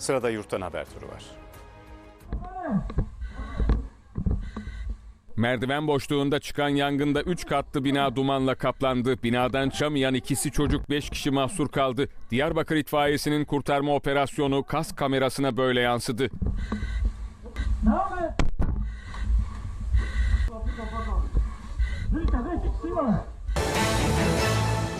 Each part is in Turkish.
Sırada yurttan haber turu var. Merdiven boşluğunda çıkan yangında 3 katlı bina dumanla kaplandı. Binadan çıkamayan ikisi çocuk 5 kişi mahsur kaldı. Diyarbakır itfaiyesinin kurtarma operasyonu kas kamerasına böyle yansıdı.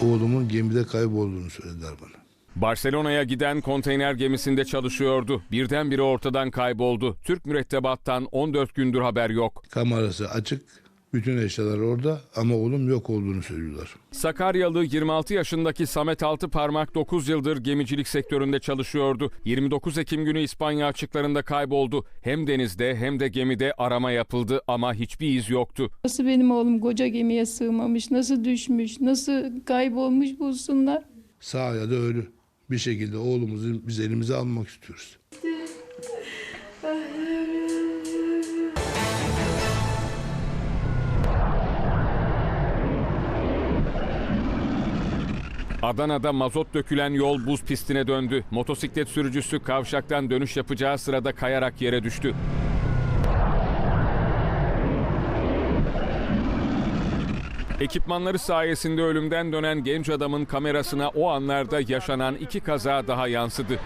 Oğlumun gemide kaybolduğunu söylediler bana. Barcelona'ya giden konteyner gemisinde çalışıyordu. Birdenbire ortadan kayboldu. Türk mürettebattan 14 gündür haber yok. Kamerası açık, bütün eşyalar orada ama oğlum yok olduğunu söylüyorlar. Sakaryalı 26 yaşındaki Samet Altıparmak 9 yıldır gemicilik sektöründe çalışıyordu. 29 Ekim günü İspanya açıklarında kayboldu. Hem denizde hem de gemide arama yapıldı ama hiçbir iz yoktu. Nasıl benim oğlum koca gemiye sığmamış, nasıl düşmüş, nasıl kaybolmuş bulsunlar. Sağ ya da ölü. Bir şekilde oğlumuzu biz elimize almak istiyoruz. Adana'da mazot dökülen yol buz pistine döndü. Motosiklet sürücüsü kavşaktan dönüş yapacağı sırada kayarak yere düştü. Ekipmanları sayesinde ölümden dönen genç adamın kamerasına o anlarda yaşanan iki kaza daha yansıdı.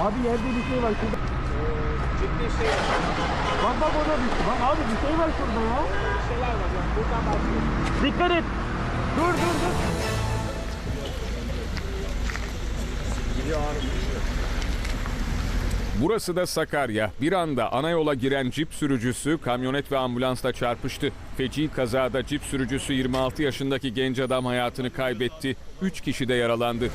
Abi yerde bir şey var şurada. ciddi şey Bak bak orada bir Bak abi bir şey var şurada ya. Şeyler var yani buradan başlıyor. Dikkat et. Dur dur dur. Burası da Sakarya. Bir anda ana yola giren cip sürücüsü kamyonet ve ambulansla çarpıştı. Feci kazada cip sürücüsü 26 yaşındaki genç adam hayatını kaybetti. 3 kişi de yaralandı.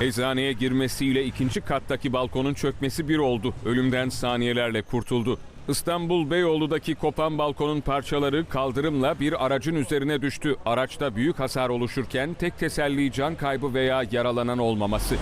Eczaneye girmesiyle ikinci kattaki balkonun çökmesi bir oldu. Ölümden saniyelerle kurtuldu. İstanbul Beyoğlu'daki kopan balkonun parçaları kaldırımla bir aracın üzerine düştü. Araçta büyük hasar oluşurken tek teselli can kaybı veya yaralanan olmaması.